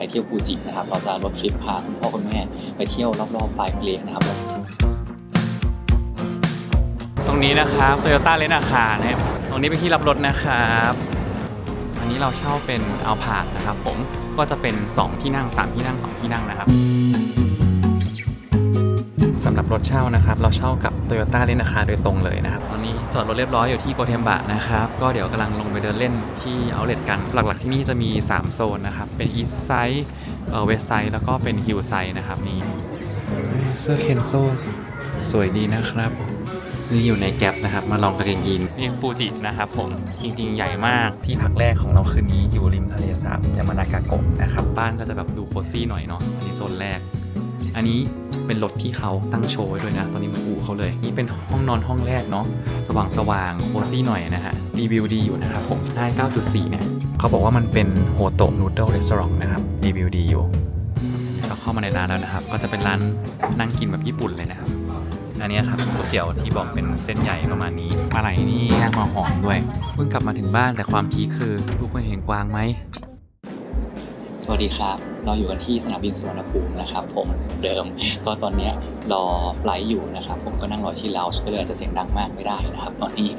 ไปเที่ยวฟูจินะครับ เราจะรถทริปพาคุณพ่อคุณแม่ไปเที่ยวรอบๆไฟเลนะครับ ตรงนี้นะครับโตโยต้าเลนอาคารนะครับตรงนี้เป็นที่รับรถนะครับอันนี้เราเช่าเป็นเอาผาดนะครับ ผมก็จะเป็น 2 ที่นั่ง 3 ที่นั่ง 2 ที่นั่งนะครับ สำหรับรถเช่านะครับ เราเช่ากับ Toyota เลนอาคาโดยตรงเลยนะครับ ตอนนี้จอดรถเรียบร้อยอยู่ที่โกเทมบะนะครับ ก็เดี๋ยวกำลังลงไปเดินเล่นที่เอาเล t กัน หลักๆที่นี่จะมี 3 โซนนะครับ เป็น East Side เอ่อ West Side แล้วก็เป็น Hill Side นะครับนี่เสื้อเคนโซสวยดีนะครับนี่อยู่ในแก๊ปนะครับ มาลองกางเกงยีนนี่ฟูจินะครับผมจริงๆ ใหญ่มากที่พักแรกของเราคืนนี้อยู่ริมทะเลสาบยามานากาโกะนะครับ บ้านก็จะแบบดูโคซี่หน่อยเนาะอันนี้โซนแรก อันนี้เป็นรถที่เขาตั้งโชว์ไว้ด้วยนะ ตอนนี้มันอู่เขาเลย นี่เป็นห้องนอนห้องแรกเนาะ สว่างสว่างๆโคซี่หน่อยนะฮะ รีวิวดีอยู่นะครับผมได้9.4 เนี่ย เขาบอกว่ามันเป็นโฮโตะนูดเดิลรีสอร์ทนะครับ รีวิวดีอยู่ก็เข้ามาในร้านแล้วนะครับ ก็จะเป็นร้านนั่งกินแบบญี่ปุ่นเลยนะครับ อันนี้ครับก๋วยเตี๋ยวที่บอกเป็นเส้นใหญ่ประมาณนี้ปลาไหลนี่ย่างมาหอมด้วย เพิ่งกลับมาถึงบ้านแต่ความพีคคือทุกคนเห็นกวางไหม สวัสดีครับ เราอยู่กันที่สนามบินสุวรรณภูมินะครับผมเดิม ก็ตอนนี้รอไฟล์อยู่นะครับผมก็นั่งรอที่ลาวก็เลยอาจจะเสียงดังมากไม่ได้นะครับ ตอนนี้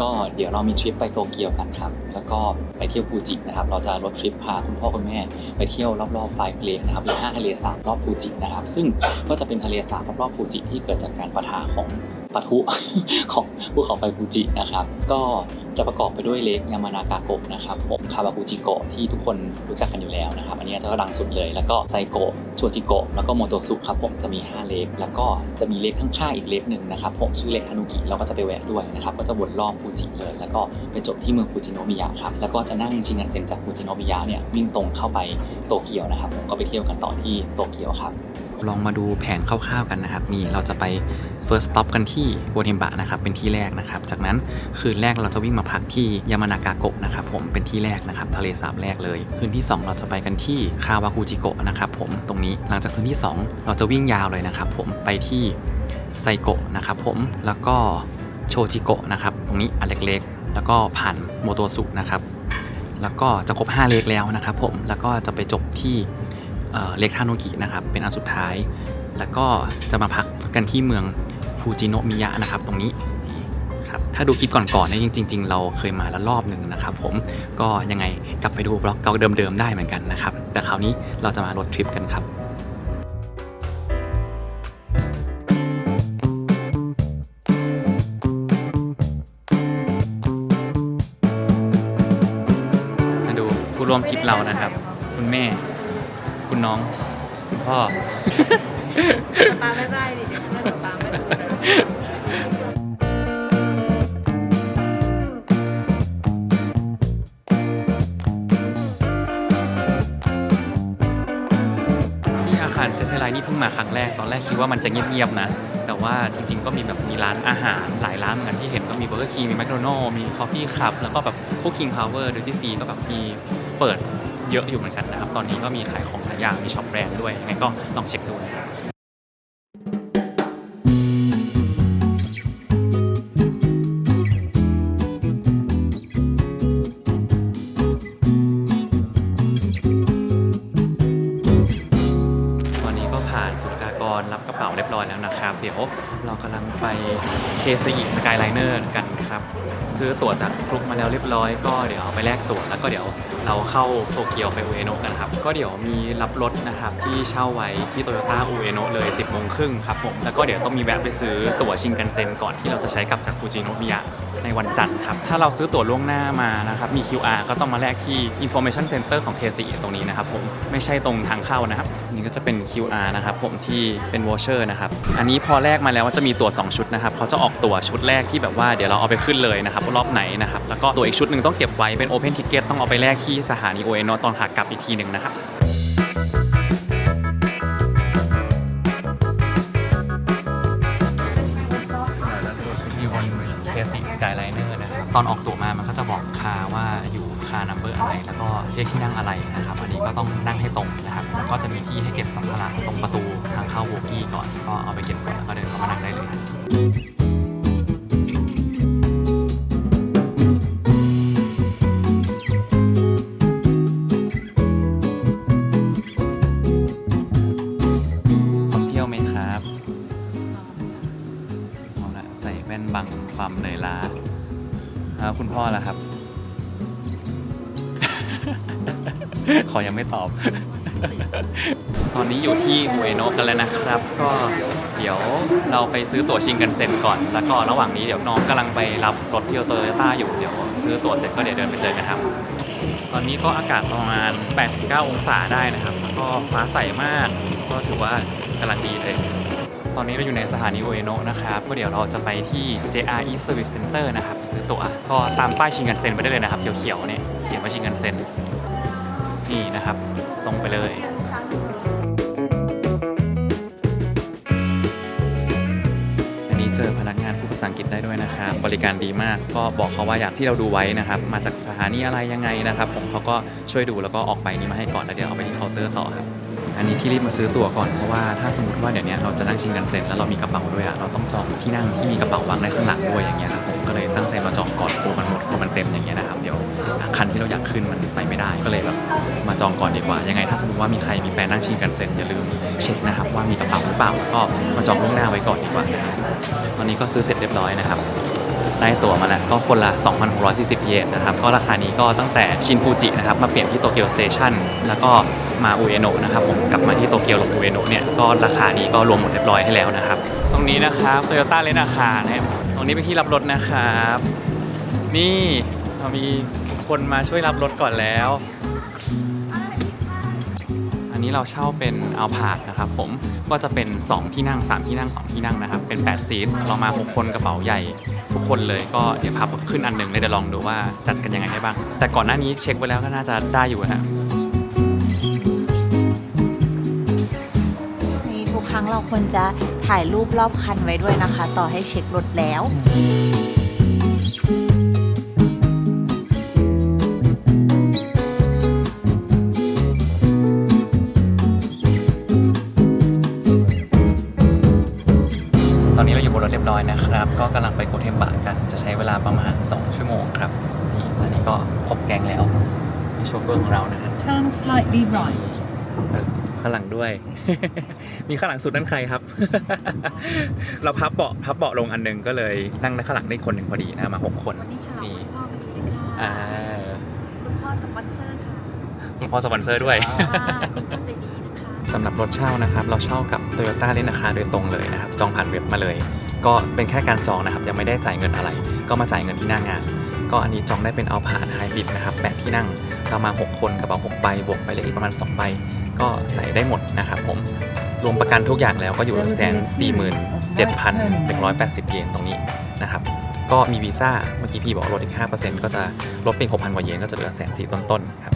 ก็เดี๋ยวเรามีทริปไปโตเกียวกันครับแล้วก็ไปเที่ยวฟูจินะครับเราจะรถทริปพาคุณพ่อคุณแม่ ไปเที่ยวรอบๆไฟเลกนะครับหรือห้าทะเลสาบรอบฟูจินะครับ ซึ่งก็จะเป็นทะเลสาบรอบๆฟูจิที่เกิดจากการปะทะของ ปะทุของภูเขาไฟฟูจินะครับ ก็จะประกอบไปด้วยเลกยามานากาโกะนะครับผมคาวากุจิโกะที่ทุกคนรู้จักกันอยู่แล้วนะครับ อันนี้จะก็ดังสุดเลย แล้วก็ไซโกะโชจิโกะแล้วก็โมโตซุครับผมจะมี 5 เลกแล้วก็จะมีเลกข้างๆอีกเลกหนึ่งนะครับผมชื่อเลกฮานุกิเราก็จะไปแวะด้วยนะครับก็จะวนรอบฟูจิเลย แล้วก็ไปจบที่เมืองฟูจิโนมิยะครับแล้วก็จะนั่งชินคันเซ็นจากฟูจิโนมิยะเนี่ยวิ่งตรงเข้าไปโตเกียวนะครับผมก็ไปเที่ยวกันต่อที่โตเกียวครับ ลองมาดูแผนคร่าวๆกันนะครับ นี่เราจะไป first stop กันที่โกเทมบะนะครับ เป็นที่แรกนะครับ จากนั้นคืนแรกเราจะวิ่งมาพักที่ยามานากาโกะนะครับ ผมเป็นที่แรกนะครับ ทะเลสาบแรกเลย คืนที่ 2 เราจะไปกันที่คาวากุจิโกะนะครับผมตรงนี้หลังจากคืนที่ 2 เราจะวิ่งยาวเลยนะครับ ผมไปที่ไซโกะนะครับผมแล้วก็โชจิโกะนะครับตรงนี้อันเล็กๆ แล้วก็ผ่านโมโตสุนะครับแล้วก็จะครบ 5 เลกแล้วนะครับผมแล้วก็จะไปจบที่ เอ่อเลกทานุกินะครับ เป็นอันสุดท้าย แล้วก็จะมาพักกันที่เมืองฟูจิโนมิยะนะครับ ตรงนี้ครับถ้าดูคลิปก่อนๆเนี่ยจริง ๆ เราเคยมาแล้วรอบหนึ่งนะครับ ผมก็ยังไงกลับไปดูบล็อกเก่าเดิมๆได้เหมือนกันนะครับ แต่คราวนี้เราจะมารถทริปกันครับมาดูผู้ร่วมทริปเรานะครับ คุณแม่ น้องพ่อ ปลาไม่ได้ดิปลาไม่ได้ที่อาคารเซ็นทรัลไลน์นี่เพิ่งมาครั้งแรก ตอนแรกคิดว่ามันจะเงียบๆนะ แต่ว่าจริงๆ ก็มีแบบมีร้านอาหารหลายร้านเหมือนกันที่เห็นก็มีเบอร์เกอร์คิงมีแมคโดนัลล์มีคอฟฟี่คัพแล้วก็แบบพวกคิงพาวเวอร์ดูที่ฟรีก็แบบมีเปิด เยอะอยู่เหมือนกันนะครับ ตอนนี้ก็มีขายของหลายอย่าง มีช็อปแบรนด์ด้วยยังไงก็ลองเช็คดูนะครับตอนนี้ก็ผ่านสุลกากรรับกระเป๋าเรียบร้อยแล้วนะครับ เดี๋ยว กำลังไปเคซีสกายไลเนอร์กันครับ ซื้อตั๋วจากกรุ๊ปมาแล้วเรียบร้อย ก็เดี๋ยวไปแลกตั๋วแล้วก็เดี๋ยวเราเข้าโตเกียวไปอุเอโนะกันครับ ก็เดี๋ยวมีรับรถนะครับที่เช่าไว้ที่โตโยต้าอุเอโนะเลย 10โมงครึ่งครับผมแล้วก็เดี๋ยวต้องมีแวะไปซื้อตั๋วชิงกันเซ็นก่อนที่เราจะใช้กลับจากฟูจิโนะมิยะ ในวันจันทร์ครับ ถ้าเราซื้อตั๋วล่วงหน้ามานะครับ มี QR ก็ต้องมาแลกที่ Information Center ของ KCE ตรงนี้นะครับผม ไม่ใช่ตรงทางเข้านะครับ นี่ก็จะเป็น QR นะครับผมที่เป็นวอเชอร์นะครับ อันนี้พอแลกมาแล้วว่าจะมีตั๋ว2 ชุดนะครับเขาจะออกตั๋วชุดแรกที่แบบว่าเดี๋ยวเราเอาไปขึ้นเลยนะครับรอบไหนนะครับ แล้วก็ตั๋วอีกชุดหนึ่งต้องเก็บไว้เป็น Open Ticket ต้องเอาไปแลกที่สถานีโอเอโนตอนขากลับอีกทีหนึ่งนะครับ ตอนออกตั๋วมามันก็จะบอกค่าว่าอยู่ค่านัมเบอร์อะไร แล้วก็เรียกที่นั่งอะไรนะครับ อันนี้ก็ต้องนั่งให้ตรงนะครับแล้วก็จะมีที่ให้เก็บสัมภาระตรงประตูทางเข้าโวกี้ก่อน ก็เอาไปเก็บก่อนแล้วก็เดินเข้ามานั่งได้เลยความเหนื่อยล้า คุณพ่อล่ะครับ ขอยังไม่ตอบ ตอนนี้อยู่ที่อุเอโนะกันแล้วนะครับ ก็เดี๋ยวเราไปซื้อตั๋วชิงกันเซ็นก่อน แล้วก็ระหว่างนี้เดี๋ยวน้องกำลังไปรับรถที่โตโยต้าอยู่ เดี๋ยวซื้อตั๋วเสร็จก็เดี๋ยวเดินไปเจอกันครับ ตอนนี้ก็อากาศประมาณ 8-9 องศาได้นะครับ แล้วก็ฟ้าใสมาก ก็ถือว่ากำลังดีเลยตอนนี้เราอยู่ในสถานีโอเอโนะนะครับ ก็เดี๋ยวเราจะไปที่ JR East Service Center นะครับ ซื้อตั๋วก็ตามป้ายชิงกันเซ็นไปได้เลยนะครับ เขียวๆเนี่ยเขียนว่าชิงกันเซ็นนี่นะครับ ตรงไปเลยอันนี้เจอพนักงานพูดภาษาอังกฤษได้ด้วยนะครับ บริการดีมากก็บอกเขาว่าอยางที่เราดูไว้นะครับ มาจากสถานีอะไรยังไงนะครับ ผมเขาก็ช่วยดูแล้วก็ออกไปนี้มาให้ก่อนแล้วเดี๋ยวเอาไปที่เคาน์เตอร์ต่อครับอันนี้ที่รีบมาซื้อตั๋วก่อนเพราะว่าถ้าสมมติว่าเดี๋ยวนี้เราจะนั่งชิงกันเซ็นแล้วเรามีกระเป๋าด้วยอะเราต้องจองที่นั่งที่มีกระเป๋าวางได้ข้างหลังด้วยอย่างเงี้ยครับผม ก็เลยตั้งใจมาจองก่อนกลัวมันหมดกลัวมันเต็มอย่างเงี้ยนะครับเดี๋ยวคันที่เราอยากขึ้นมันไปไม่ได้ก็เลยแบบมาจองก่อนดีกว่า ยังไงถ้าสมมติว่ามีใครมีแฟนนั่งชิงกันเซ็นอย่าลืมเช็คนะครับว่ามีกระเป๋าหรือเปล่าแล้วก็มาจองล่วงหน้าไว้ก่อนดีกว่านะครับตอนนี้ก็ซื้อเสร็จเรียบร้อยนะครับได้ตั๋วมาแล้วก็คนละ 2,640 เยนนะครับ ก็ราคานี้ก็ตั้งแต่ชินฟูจินะครับ มาเปลี่ยนที่โตเกียวสเตชันแล้วก็มาอุเอโนะนะครับ ผมกลับมาที่โตเกียวลงอุเอโนะเนี่ย ก็ราคานี้ก็รวมหมดเรียบร้อยให้แล้วนะครับ ตรงนี้นะครับโตโยต้าเลนาคานะครับ รงนี้เป็นที่รับรถนะครับ นี่เรามีคนมาช่วยรับรถก่อนแล้ว อันนี้เราเช่าเป็นเอาผาดนะครับผมก็จะเป็น 2 ที่นั่ง 3 ที่นั่ง 2 ที่นั่งนะครับ เป็น8ซีทเรามา 6 คนกระเป๋าใหญ่ ทุกคนเลยก็เดี๋ยวพาขึ้นอันหนึ่งเลยเดี๋ยวลองดูว่าจัดกันยังไงได้บ้าง แต่ก่อนหน้านี้เช็คไว้แล้วก็น่าจะได้อยู่นะนี่ทุกครั้งเราควรจะ ถ่ายรูปรอบคันไว้ด้วยนะคะ ต่อให้เช็ครถแล้วตอนนี้เราอยู่บนรถเรียบร้อยนะครับ ก็กำลังไปโกเทมบะกัน จะใช้เวลาประมาณ 2 ชั่วโมงครับ นี่ตอนนี้ก็ครบแกงแล้วนี่โชเฟอร์ของเรานะครับ Turn slightly right. เออข้างหลังด้วย มีข้างหลังสุดนั่นใครครับ เราพับเบาะพับเบาะลงอันหนึงก็เลยนั่งในข้างหลังได้คนหนึ่งพอดีนะมาหกคนวันนี้ฉลองนี่คุณพ่อพอดีเลยค่ะอ่าคุณพ่อสปอนเซอร์ค่ะคุณพ่อสปอนเซอร์ด้วยค่ะคุณพ่อใจดีนะคะสำหรับรถเช่านะครับ เราเช่ากับ Toyota เลนอาคาโดยตรงเลยนะครับ จองผ่านเว็บมาเลย ก็เป็นแค่การจองนะครับ ยังไม่ได้จ่ายเงินอะไร ก็มาจ่ายเงินที่หน้างาน ก็อันนี้จองได้เป็นเอาผ่านไฮบริดนะครับแปดที่นั่งเรามา 6 คนกระเป๋า6ใบบวกไปเลขอีกประมาณ 2 ใบ ก็ใส่ได้หมดนะครับผมรวมประกันทุกอย่างแล้วก็อยู่แสนสี่หมื่นเจ็ดพันหนึ่งร้อยแปดสิบเยนตรงนี้นะครับก็มีวีซ่าเมื่อกี้พี่บอกลดอีก5%ก็จะลดเป็น6,000กว่าเยนก็จะเหลือแสนสี่ต้นๆครับ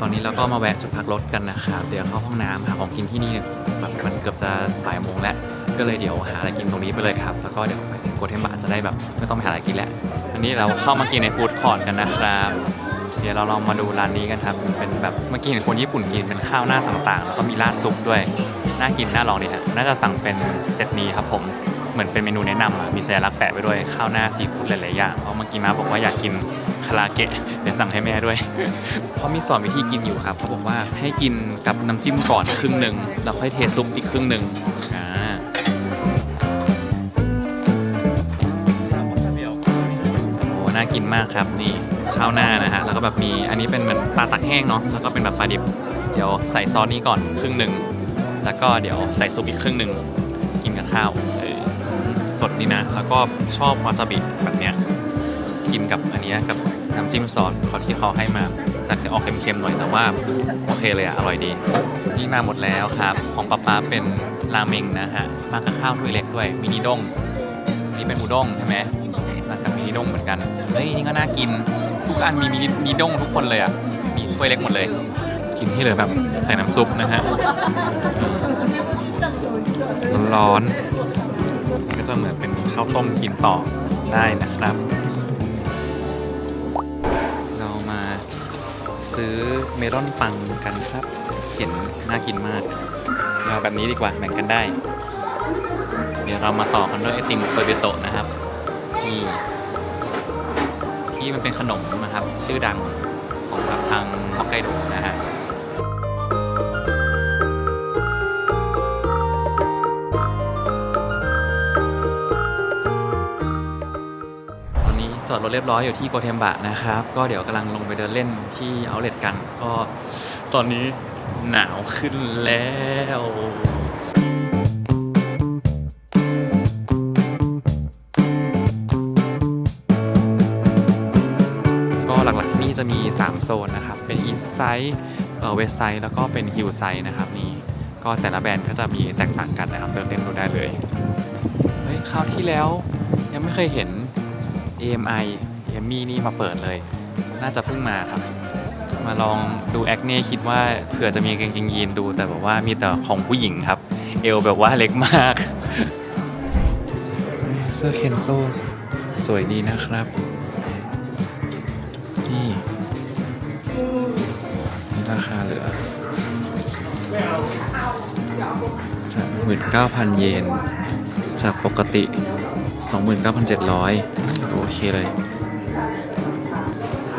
ตอนนี้เราก็มาแวะจุดพักรถกัน นะครับ เดี๋ยวเข้าห้องน้ำหาของกินที่นี่แบบมันเกือบจะบ่ายโมงแล้ว ก็เลยเดี๋ยวหาอะไรกินตรงนี้ไปเลยครับ แล้วก็เดี๋ยวไปถึงโกเทมบะจะได้แบบไม่ต้องไปหาอะไรกินแล้ว อันนี้เราเข้ามากินในฟู้ดคอร์ทกันนะครับ เดี๋ยวเราลองมาดูร้านนี้กันครับ เป็นแบบเมื่อกี้เห็นคนญี่ปุ่นกินเป็นข้าวหน้าต่างๆ แล้วก็มีราดซุปด้วย น่ากินน่าลองดีฮะ น่าจะสั่งเป็นเซตนี้ครับผม เหมือนเป็นเมนูแนะนำอะมีแซลักแปะไว้ด้วยข้าวหน้าซีฟู้ดหลายๆอย่างเพราะเมื่อกี้มาบอกว่าอยากกินาราเกะเดี๋ยวสั่งให้แม่ด้วยเขาะมีสอนวิธีกินอยู่ครับเขาบอกว่าให้กินกับน้ำจิ้มก่อนครึ่งหนึ่งแล้วค่อยเทซุปอีกครึ่งหนึ่งอ่าโอ้น่ากินมากครับนี่ข้าวหน้านะฮะแล้วก็แบบมีอันนี้เป็นเหมือนปลาตักแห้งเนาะแล้วก็เป็นแบบปลาดิบเดี๋ยวใส่ซอสนี้ก่อนครึ่งหนึ่งแล้วก็เดี๋ยวใส่ซุปอีกครึ่งหนึ่งกินกับข้าวสดนี่นะ แล้วก็ชอบวาซาบิแบบเนี้ยกินกับอันเนี้ยกับ น้ำจิ้มซอสเขาที่เขาให้มาจากจะออกเค็มๆหน่อยแต่ว่าโอเคเลยอะอร่อยดีนี่มาหมดแล้วครับ ของป๊าป๊าเป็นราเมงนะฮะมากับข้าวถ้วยเล็กด้วยมินิด้งนี่เป็นอุด้งใช่ไหมมากับมินิด้งเหมือนกันเฮ้ยนี่ก็น่ากินทุกอันมีมินิมินิด้งทุกคนเลยอะมีถ้วยเล็กหมดเลย กินที่เหลือแบบใส่น้ำซุปนะฮะร้อนก็จะเหมือนเป็นข้าวต้มกินต่อได้นะครับ เมลอนปังกันครับเห็นน่ากินมากเราแบบนี้ดีกว่าแบ่งกันได้ เดี๋ยวเรามาต่อกันด้วยไอติมโคเบโตะนะครับนี่ที่มันเป็นขนมนะครับ ชื่อดังของทางฮอกไกโดนะฮะ จอดรถเรียบร้อยอยู่ที่โกเทมบะนะครับ ก็เดี๋ยวกำลังลงไปเดินเล่นที่เอาเล t กัน ก็ตอนนี้หนาวขึ้นแล้วก็หลักๆที่นี่จะมี 3 โซนนะครับ เป็น East Side เอ่อ West Side แล้วก็เป็น Hill Side นะครับนี่ ก็แต่ละแบรนด์ก็จะมีแตกต่างกันนะครับเดินเล่นดูได้เลย เฮ้ย คราวที่แล้วยังไม่เคยเห็น AMI เอมี่นี่มาเปิดเลย น่าจะเพิ่งมาครับ มาลองดูแอคเน่คิดว่าเผื่อจะมีกางเกงยีนดูแต่แบบว่ามีแต่ของผู้หญิงครับ เอวแบบว่าเล็กมาก เสื้อเคนโซสวยดีนะครับ นี่นี่ราคาเหลือหมื่นเก้าพันเยน จากปกติ 29,700โอ เคเลย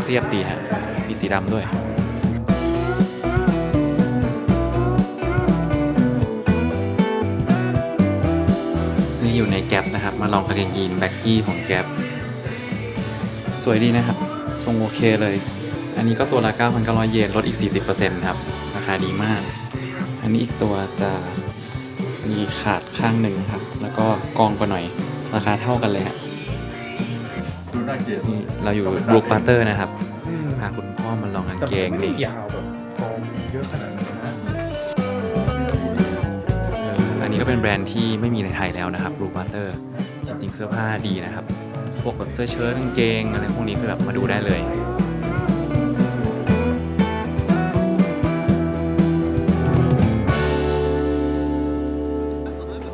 เรียบดีฮะ มีสีดำด้วยนี่อยู่ในแก๊ปนะครับ มาลองกางเกงยีนแบ็กกี้ของแก๊ปสวยดีนะครับ ทรงโอเคเลย อันนี้ก็ตัวละ 9,900 เยน ลดอีก 40%ครับ ราคาดีมาก อันนี้อีกตัวจะมีขาดข้างหนึ่งครับ แล้วก็กองกว่าหน่อย ราคาเท่ากันเลยฮะ นี่เราอยู่บรูคบัตเตอร์นะครับพาคุณพ่อมาลองกางเกงนี่ยาวแบบกองเยอะขนาดนั้นนะเอออันนี้ก็เป็นแบรนด์ที่ไม่มีในไทยแล้วนะครับบรูคบัตเตอร์จริงๆเสื้อผ้าดีนะครับ พวกแบบเสื้อเชิ้ตกางเกงอะไรพวกนี้คือแบบมาดูได้เลย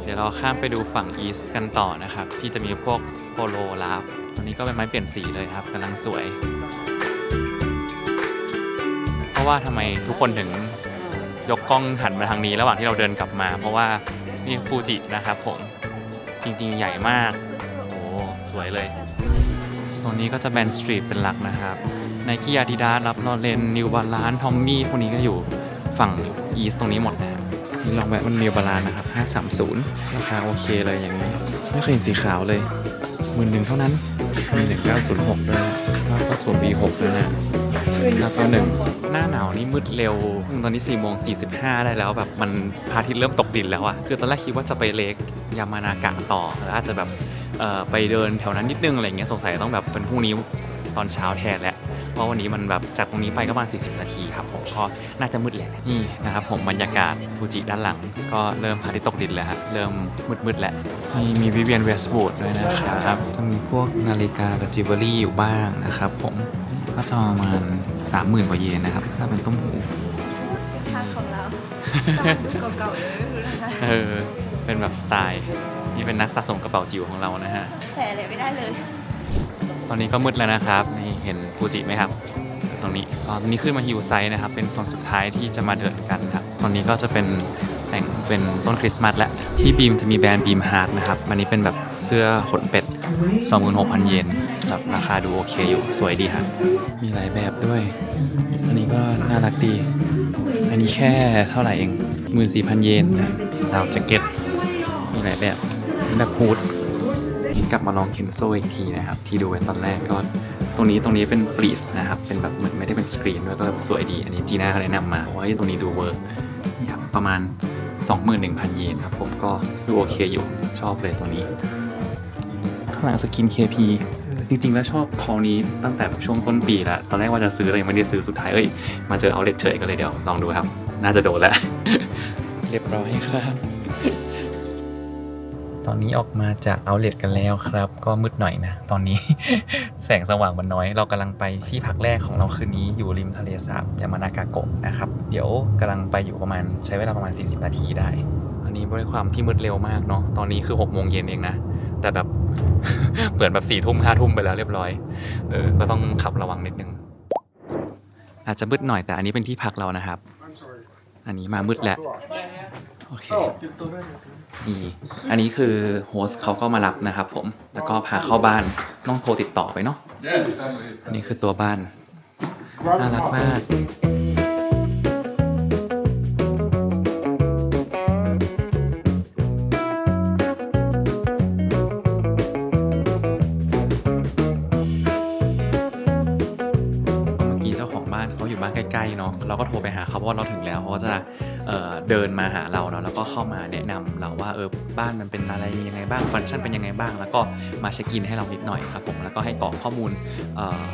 เดี๋ยวเราข้ามไปดูฝั่งอีสต์กันต่อนะครับ ที่จะมีพวกโปโลลาฟ ตัวนี้ก็เป็นไม้เปลี่ยนสีเลยครับกำลังสวย เพราะว่าทำไมทุกคนถึงยกกล้องหันมาทางนี้ระหว่างที่เราเดินกลับมา เพราะว่านี่ฟูจินะครับผมจริงๆ ใหญ่มากโอ้สวยเลยโซนนี้ก็จะแบนสตรีทเป็นหลักนะครับไนกี้อาดิดาสรับลอเรนนิวบาลานทอมมี่พวกนี้ก็อยู่ฝั่งอีสตรงนี้หมดนะนี่ลองแวะมันนิวบาลานนะครับ 530 ราคาโอเคเลยอย่างนี้ ไม่เคยเห็นสีขาวเลย มื่นหนึ่งเท่านั้นมี1906ด้วยนะแล้วก็ส่วน B6 ด้วยนะแล้วก็หนึ่งหน้าหนาวนี่มืดเร็ว ตอนนี้4โมง45ได้แล้วแบบมันพระอาทิตย์เริ่มตกดินแล้วอะคือตอนแรกคิดว่าจะไปเลกยามานากะต่อแล้วอาจจะแบบเอ่อไปเดินแถวนั้นนิดนึงอะไรเงี้ยสงสัยต้องแบบเป็นพรุ่งนี้ตอนเช้าแทนแหละเพ ราะวันนี้มันแบบจากตรงนี้ไปก็ประมาณ 40 นาทีครับผมก็น่าจะมืดแหละนี่นะครับผมบรรยากาศฟูจิด้านหลัง ก็เริ่มพระอาทิตย์ตกดินแล้วฮะเริ่มมืดๆแล้วมีมีวิเวียนเวสต์วูดด้วยนะครับจะมีพวกนาฬิกากับจิวเวลรี่อยู่บ้างนะครับผมก็จะประมาณ 30,000กว่าเยนนะครับถ้าเป็นต้มหูทางของเราดูเก่าๆเลยไม่รู้นะคะเออเป็นแบบสไตล์ นี่เป็นนักสะสมกระเป๋าจิ๋วของเรานะฮะใส่อะไรไม่ได้เลย ตอนนี้ก็มืดแล้วนะครับ นี่เห็นฟูจิไหมครับตรงนี้ตอนนี้ขึ้นมาฮิวไซด์นะครับ เป็นโซนสุดท้ายที่จะมาเดินกันครับ ตอนนี้ก็จะเป็นแต่งเป็นต้นคริสต์มาสและที่บีมจะมีแบรนด์บีมฮาร์ดนะครับ อันนี้เป็นแบบเสื้อขนเป็ด 26,000 เยนแบบราคาดูโอเคอยู่สวยดีครับมีหลายแบบด้วย อันนี้ก็น่ารักดี อันนี้แค่เท่าไหร่เอง 14,000 เยนนะดาวแจ็คเก็ต มีหลายแบบแบบฮูด กลับมาลองเคนโซอีกทีนะครับ ที่ดูไว้ตอนแรกก็ตรงนี้ตรงนี้เป็นฟรีสนะครับ เป็นแบบเหมือนไม่ได้เป็นสกรีนด้วยก็สวยดี อันนี้จีน่าเขาแนะนำมาว่าตรงนี้ดูเวิร์กนี่ครับประมาณ 21,000 เยนครับ ผมก็ดูโอเคอยู่ชอบเลยตรงนี้ข้างหลังสกิน KP จริงๆ แล้วชอบคอนี้ตั้งแต่ช่วงต้นปีล้วตอนแรกว่าจะซื้อเลยงไม่ได้ซื้อสุดท้ายเอ้ยมาเจอเอาเลทเฉยก็เลยเดี๋ยวลองดูครับ น่าจะโดนแล้ว เรียบร้อยครับ อนนี้ออกมาจากเอาเล t กันแล้วครับ ก็มืดหน่อยนะ ตอนนี้ แสงสว่างมันน้อย เรากำลังไปที่พักแรกของเราคืนนี้อยู่ริมทะเลสาบยามานากาโกะนะครับ เดี๋ยวกำลังไปอยู่ประมาณใช้เวลาประมาณ 40 นาทีได้ อันนี้ด้วยความที่มืดเร็วมากเนาะตอนนี้คือ6โมงเย็นเองนะ แต่แบบเหมือนแบบ4ทุ่ม5ทุ่มไปแล้วเรียบร้อยเออก็ต้องขับระวังนิดนึง อาจจะมืดหน่อยแต่อันนี้เป็นที่พักเรานะครับ อันนี้มามืดแล้ว โอเคนี่อันนี้คือโฮสต์เขาก็มารับนะครับผม แล้วก็พาเข้าบ้านต้องโทรติดต่อไปเนาะอันนี้คือตัวบ้านน่ารักมากเมื่อกี้เจ้าของบ้านเขาอยู่บ้านใกล้ๆเนาะเราก็โทรไปหาเขาเพราะว่าเราถึงแล้วเขาก็จะ เเดินมาหาเราเนาะแล้วก็เข้ามาแนะนำเราว่าเออบ้านมันเป็นอะไรมียังไงบ้างฟังก์ชันเป็นยังไงบ้าง แล้วก็มาเช็คอินให้เรานิดหน่อยครับผมแล้วก็ให้กรอกข้อมูล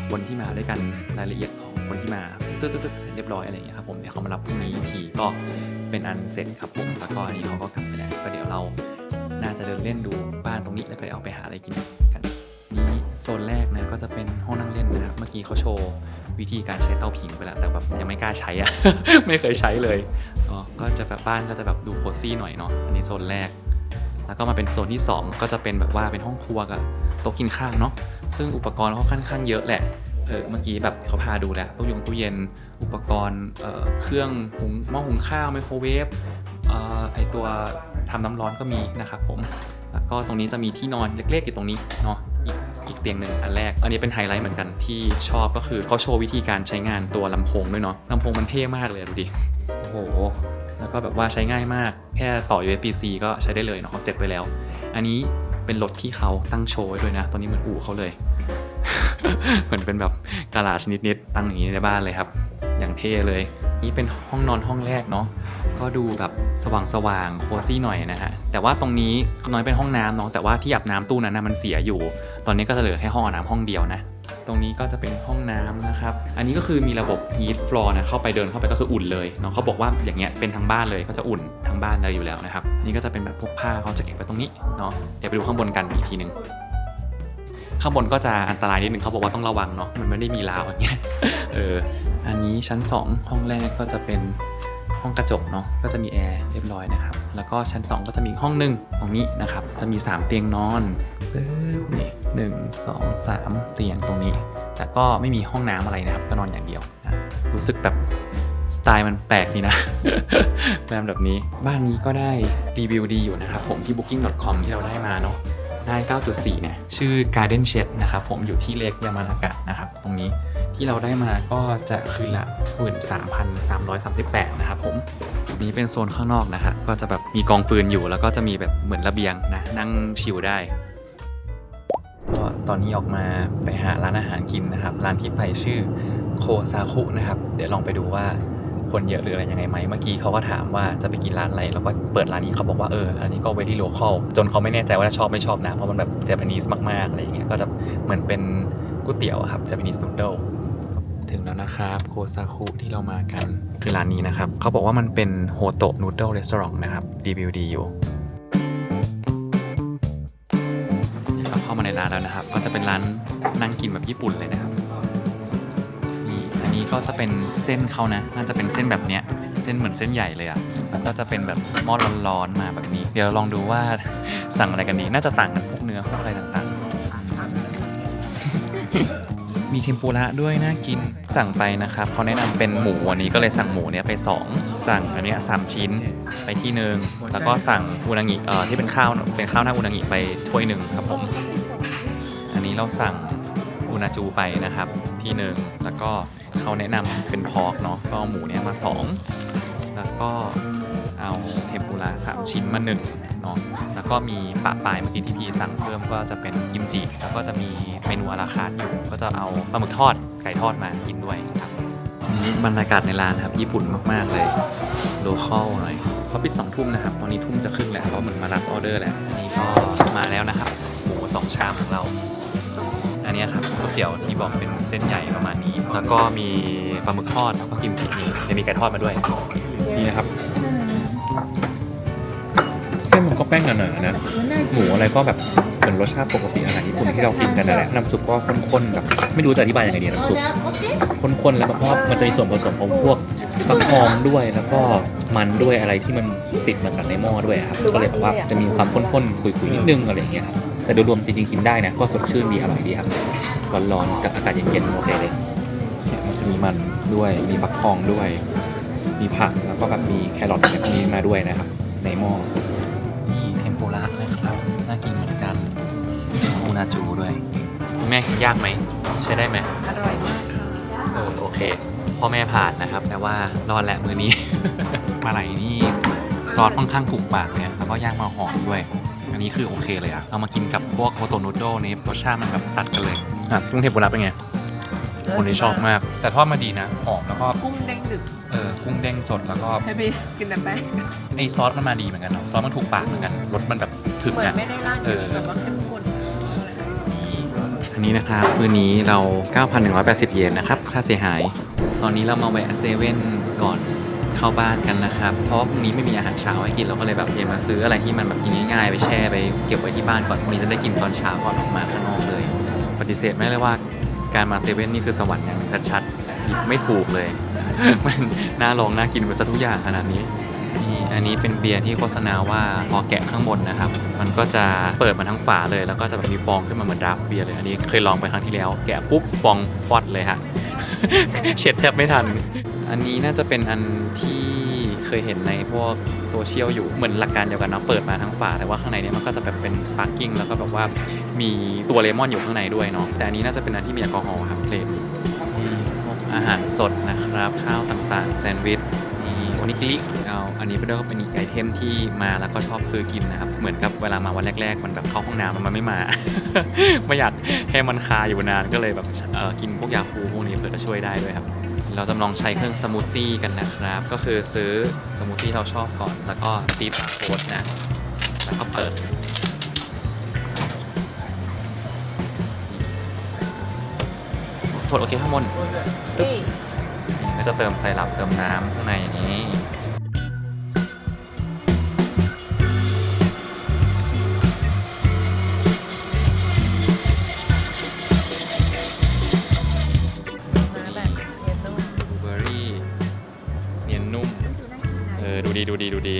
คนที่มาด้วยกันรายละเอียดของคนที่มาตึ๊ดๆๆเรียบร้อยอะไรอย่างเงี้ยครับผมเดี๋ยวเขามารับพรุ่งนี้ทีก็เป็นอันเสร็จครับผมแล้วก็อันนี้เขาก็กลับไปแล้วก็เดี๋ยวเราน่าจะเดินเล่นดูบ้านตรงนี้แล้วก็เอาไปหาอะไรกินกันนี้โซนแรกนะก็จะเป็นห้องนั่งเล่นนะครับเมื่อกี้เขาโชว์ วิธีการใช้เตาผิงไปแล้วแต่แบบยังไม่กล้าใช้อะไม่เคยใช้เลยก็ก็จะแบบบ้านก็จะแบบดูโคซี่หน่อยเนาะอันนี้โซนแรก แล้วก็มาเป็นโซนที่ 2 ก็จะเป็นแบบว่าเป็นห้องครัวกับโต๊ะกินข้าวเนาะซึ่งอุปกรณ์เขาค่อนข้างเยอะแหละเออเมื่อกี้แบบเขาพาดูแล้วตู้ยงตู้เย็นอุปกรณ์เอ่อเครื่องหุงหม้อหุงข้าวไมโครเวฟเอ่อไอตัวทำน้ำร้อนก็มีนะครับผมแล้วก็ตรงนี้จะมีที่นอนเล็กๆอยู่ตรงนี้เนาะ อีกเตียงหนึ่งอันแรก อันนี้เป็นไฮไลท์เหมือนกันที่ชอบก็คือเขาโชว์วิธีการใช้งานตัวลำโพงด้วยเนาะลำโพงมันเท่มากเลยดูดิโอ้โหแล้วก็แบบว่าใช้ง่ายมากแค่ต่อ USB-C ก็ใช้ได้เลยเนาะเขาเสร็จไปแล้ว อันนี้เป็นรถที่เขาตั้งโชว์ไว้ด้วยนะ ตอนนี้เหมือนอู่เขาเลย เหมือนเป็นแบบกาลาชนิดๆตั้งอย่างนี้ในบ้านเลยครับ อย่างเท่เลย นี่เป็นห้องนอนห้องแรกเนาะ ก็ดูแบบสว่างสว่างๆโคซี่หน่อยนะฮะ แต่ว่าตรงนี้น้อยเป็นห้องน้ำเนาะแต่ว่าที่อาบน้ำตู้นั้นนะมันเสียอยู่ ตอนนี้ก็จะเหลือแค่ห้องอาบน้ำห้องเดียวนะตรงนี้ก็จะเป็นห้องน้ำนะครับ อันนี้ก็คือมีระบบ heat floor นะ เข้าไปเดินเข้าไปก็คืออุ่นเลยเนาะเขาบอกว่าอย่างเงี้ยเป็นทั้งบ้านเลยก็จะอุ่นทั้งบ้านเลยอยู่แล้วนะครับ อันนี้ก็จะเป็นแบบพวกผ้าเขาจะเก็บไว้ตรงนี้เนาะ เดี๋ยวไปดูข้างบนกันอีกทีหนึ่งข้างบนก็จะอันตรายนิดนึงเขาบอกว่าต้องระวังเนาะ มันไม่ได้มีราวอย่างเงี้ย เออ อันนี้ชั้น 2 ห้องแรกก็จะเป็น ห้องกระจกเนาะก็จะมีแอร์เรียบร้อยนะครับ แล้วก็ชั้น 2 ก็จะมีห้องหนึ่งตรงนี้นะครับ จะมี 3 เตียงนอนนี่หนึ่งสองสามเตียงตรงนี้ แต่ก็ไม่มีห้องน้ำอะไรนะครับ ก็นอนอย่างเดียวนะรู้สึกแบบสไตล์มันแปลกดีนะแบบแบบนี้บ้านนี้ก็ได้รีวิวดีอยู่นะครับผมที่ booking.com ที่เราได้มาเนาะได้ 9.4เนี่ยชื่อ Garden Shed นะครับผมอยู่ที่เลกยามานากะนะครับ ตรงนี้ ที่เราได้มาก็จะคืนละ 13,338 นะครับผม นี้เป็นโซนข้างนอกนะฮะ ก็จะแบบมีกองฟืนอยู่แล้วก็จะมีแบบเหมือนระเบียงนะ นั่งชิลได้ก็ตอนนี้ออกมาไปหาร้านอาหารกินนะครับ ร้านที่ไปชื่อโคซาคุนะครับ เดี๋ยวลองไปดูว่าคนเยอะหรืออะไรยังไงไหม เมื่อกี้เขาก็ถามว่าจะไปกินร้านอะไร แล้วก็เปิดร้านนี้เขาบอกว่าเออ อันนี้ก็ very local จนเขาไม่แน่ใจว่าจะชอบไม่ชอบนะ เพราะมันแบบเจแปนิสมากๆอะไรอย่างเงี้ย ก็จะเหมือนเป็นก๋วยเตี๋ยวอะครับเจแปนิสนูโด ถึงแล้วนะครับโคซาคุที่เรามากัน คือร้านนี้นะครับ เขาบอกว่ามันเป็นโฮโตะนูโดลรีสอร์ทนะครับรีวิวดีอยู่เราเข้ามาในร้านแล้วนะครับ ก็จะเป็นร้านนั่งกินแบบญี่ปุ่นเลยนะครับนี่อันนี้ก็จะเป็นเส้นเขานะ น่าจะเป็นเส้นแบบเนี้ยเส้นเหมือนเส้นใหญ่เลยอะ่ะแล้วก็จะเป็นแบบหม้อร้อนๆมาแบบนี้ เดี๋ยวลองดูว่าสั่งอะไรกันดี น่าจะต่างกันพวกเนื้อพวกอะไรต่างๆ มีเทมปุระด้วยน่ากินสั่งไปนะครับเขาแนะนำเป็นหมูวันนี้ก็เลยสั่งหมูเนี้ยไป 2 สั่งอันเนี้ยสามชิ้นไปที่หนึ่งแล้วก็สั่งอุนางิเอ่อที่เป็นข้าวเป็นข้าวหน้าอุนางิไปถ้วยหนึ่งครับผมอันนี้เราสั่งอุนาจูไปนะครับที่หนึ่งแล้วก็เขาแนะนำเป็นพอกเนาะก็หมูเนี้ยมาสองแล้วก็ เอาเทมปุระสามชิ้นมาหนึ่งเนาะแล้วก็มีปะปลายเมื่อกี้ที่พี่สั่งเพิ่มก็จะเป็นกิมจิแล้วก็จะมีเมนูอาราคาร์ทอยู่ก็จะเอาปลาหมึกทอดไก่ทอดมากินด้วยครับอันนี้บรรยากาศในร้านครับญี่ปุ่นมากๆเลยโลคอลหน่อยเขาปิดสองทุ่มนะครับตอนนี้ทุ่มจะครึ่งแล้วก็เหมือนมาลัสออเดอร์แหละอันนี้ก็มาแล้วนะครับหมูสองชามของเราอันเนี้ยครับก๋วยเตี๋ยวที่บอกเป็นเส้นใหญ่ประมาณนี้ แล้วก็มีปลาหมึกทอดแล้วก็กิมจินี่จะมีไก่ทอดมาด้วยนี่นะครับ เส้นมันก็แป้งหนาๆนะ หมูอะไรก็แบบเหมือนรสชาติปกติอาหารญี่ปุ่นที่เรากินกันนั่นแหละ น้ำซุปก็ข้นๆแบบไม่รู้จะอธิบายยังไงดีน้ำซุปข้นๆแล้วเพราะว่ามันจะมีส่วนผสมของพวกฟักทองด้วยแล้วก็มันด้วยอะไรที่มันติดมากับในหม้อด้วยครับ ก็เลยแบบว่าจะมีความข้นๆคุยๆนิดนึงอะไรอย่างเงี้ยครับ แต่โดยรวมจริงๆกินได้นะ ก็สดชื่นดีอร่อยดีครับ ร้อนๆกับอากาศเย็นๆโอเคเลยเนี่ยมันจะมีมันด้วย มีฟักทองด้วย มีผักแล้วก็แบบมีแครอทอะไรพวกนี้มาด้วยนะครับ ในหม้อมีเทมปุระนะครับน่ากินเหมือนกันอูนาจูด้วยคุณแม่กินยากไหมใช้ได้ไหมอร่อยมากค่ะเออโอเคพ่อแม่ผ่านนะครับ แต่ว่ารอดแหละมือนี้ ปลาไหลนี่ซอสค่อนข้างถูกปากเลยแล้วก็ย่างมาหอมด้วย อันนี้คือโอเคเลยอะเอามากินกับพวกโมโตนูโดนี่รสชาติมันแบบตัดกันเลยอะกุ้งเทมปุระเป็นไงคนนี้ชอบมาก แต่ทอดมาดีนะหอมแล้วก็กุ้งเด้งดึกเออ กุ้งเด้งสดแล้วก็ให้ไปกินแต่แป้งไอซอสมันมาดีเหมือนกันเนาะซอสมันถูกปากเหมือนกันรสมันแบบถึงเหมือนอะ ไม่ได้ราดเอเยออะแต่ว่าเข้มข้นอันนี้นะครับมื้อนี้เรา 9,180 เยนนะครับค่าเสียหาย ตอนนี้เรามาแวะเซเว่นก่อนเข้าบ้านกันนะครับ เพราะว่าพรุ่งนี้ไม่มีอาหารเช้าให้กินเราก็เลยแบบเตรียมมาซื้ออะไรที่มันแบบกินง่ายๆไปแช่ไปเก็บไว้ที่บ้านก่อนพรุ่งนี้จะได้กินตอนเช้าก่อนออกมาข้างนอกเลย ปฏิเสธไม่เลยว่าการมาเซเว่นนี่คือสวรรค์อย่างชัดๆหยิบไม่ถูกเลย มันน่าลองน่ากินไปซะทุกอย่างขนาดนี้นี่อันนี้เป็นเบียร์ที่โฆษณาว่าพอแกะข้างบนนะครับ มันก็จะเปิดมาทั้งฝาเลย แล้วก็จะแบบมีฟองขึ้นมาเหมือนดราฟเบียร์เลย อันนี้เคยลองไปครั้งที่แล้ว แกะปุ๊บฟองฟอดเลยฮะ เช็ดแทบไม่ทัน อันนี้น่าจะเป็นอันที่เคยเห็นในพวกโซเชียลอยู่ เหมือนหลักการเดียวกันนะ เปิดมาทั้งฝา แต่ว่าข้างในเนี้มันก็จะแบบเป็นสปาร์กิ้งแล้วก็แบบว่ามีตัวเลมอนอยู่ข้างในด้วยเนาะ แต่อันนี้น่าจะเป็นอันที่มีแอลกอฮอล์ครับเพลน อาหารสดนะครับ ข้าวต่างๆ แซนด์วิชนี่โอนิกิริเอาอันนี้เป็นเรื่องเป็นอีกไอเทมที่มาแล้วก็ชอบซื้อกินนะครับ เหมือนกับเวลามาวันแรก ๆ มันแบบเข้าห้องน้ำมันไม่มา ไม่อยากให้มันคาอยู่นานก็เลยแบบเออกินพวกยาคูพวกนี้เพื่อจะช่วยได้ด้วยครับเราจะลองใช้เครื่องสมูทตี้กันนะครับ ก็คือซื้อสมูทตี้เราชอบก่อน แล้วก็ตีบาร์โค้ดนะ แล้วก็เปิด กดโอเคข้างบนเอ้ยนี่ก็จะเติมไซรัปเติมน้ำข้างในอย่างนี้ มาแบบเย็นนุ่มบลูเบอร์รี่เนียนนุ่ม เออ ดูดีดูดีดูดี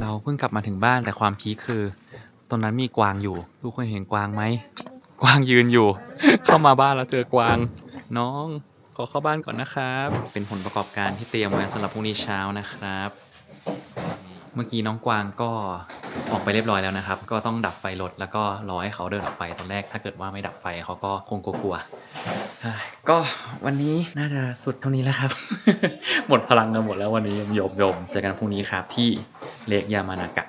เราเพิ่งกลับมาถึงบ้านแต่ความพีคคือตรงนั้นมีกวางอยู่ ทุกคนเห็นกวางไหม กวางยืนอยู่ เข้ามาบ้านแล้วเจอกวาง น้อง ขอเข้าบ้านก่อนนะครับ เป็นผลประกอบการที่เตรียมไว้สำหรับพรุ่งนี้เช้านะครับ เมื่อกี้น้องกวางก็ออกไปเรียบร้อยแล้วนะครับ ก็ต้องดับไฟรถแล้วก็รอให้เขาเดินออกไปตอนแรก ถ้าเกิดว่าไม่ดับไฟเขาก็คงกลัวๆก็วันนี้น่าจะสุดเท่านี้แล้วครับ หมดพลังกันหมดแล้ววันนี้ยมยมๆเจอกันพรุ่งนี้ครับที่เลกยามานากะ